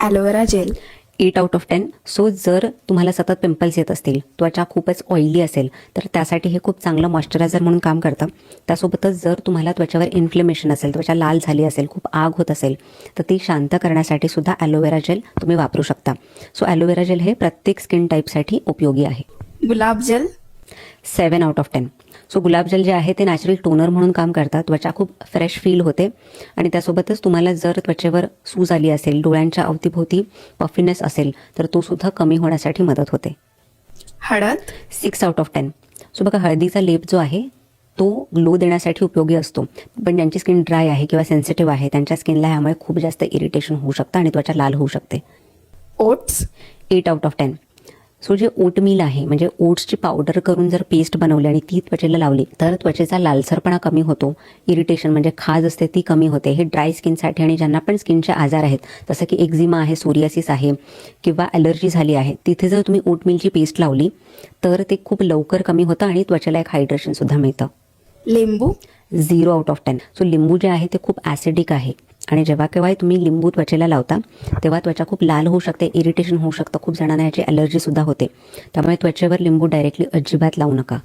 Aloe vera gel eight out of ten so जर तुम्हाला सतत पिंपल्स येत असतील त्वचा खूपच ऑइली असेल तर त्यासाठी हे खूप चांगलं मॉइश्चरायझर म्हणून काम करतं. त्यासोबतच जर तुम्हाला त्वचेवर इन्फ्लेमेशन असेल त्वचा लाल झाली असेल खूप आग होत असेल तर ती शांत करण्यासाठी सुद्धा ॲलोवेरा जेल तुम्ही वापरू शकता. सो ॲलोवेरा जेल हे प्रत्येक स्किन टाईपसाठी उपयोगी आहे. गुलाब gel seven out of ten so गुलाबजल जे आहे ते नॅचरल टोनर म्हणून काम करतात त्वचा खूप फ्रेश फील होते. आणि त्यासोबतच तुम्हाला जर त्वचेवर सूज आली असेल डोळ्यांच्या अवतीभोवती पफिनेस असेल तर तो सुद्धा कमी होण्यासाठी मदत होते. हळद? Six out of ten so बघा हळदीचा लेप जो आहे तो ग्लो देण्यासाठी उपयोगी असतो. पण ज्यांची स्किन ड्राय आहे किंवा सेन्सिटिव्ह आहे त्यांच्या स्किनला ह्यामुळे खूप जास्त इरिटेशन होऊ शकतं आणि त्वचा लाल होऊ शकते. Oats eight out of ten so जे ओटमील आहे म्हणजे ओट्सची पावडर करून जर पेस्ट बनवली आणि ती त्वचेला लावली तर त्वचेचा लालसरपणा कमी होतो. इरिटेशन म्हणजे खाज असते ती कमी होते. हे ड्राय स्किनसाठी आणि ज्यांना पण स्किनचे आजार आहेत जसं की एक्झिमा आहे सोरियासिस आहे किंवा ॲलर्जी झाली आहे तिथे जर तुम्ही ओटमीलची पेस्ट लावली तर ते खूप लवकर कमी होतं आणि त्वचेला एक हायड्रेशनसुद्धा मिळतं. लिंबू? Zero out of ten. So लिंबू जे आहे ते खूप ॲसिडिक आहे. आणि जेव्हा केव्हाही तुम्ही लिंबू त्वचेला लावता तेव्हा त्वचा खूप लाल होऊ शकते इरिटेशन होऊ शकतं खूप जणांना याची ॲलर्जीसुद्धा होते. त्यामुळे त्वचेवर लिंबू डायरेक्टली अजिबात लावू नका.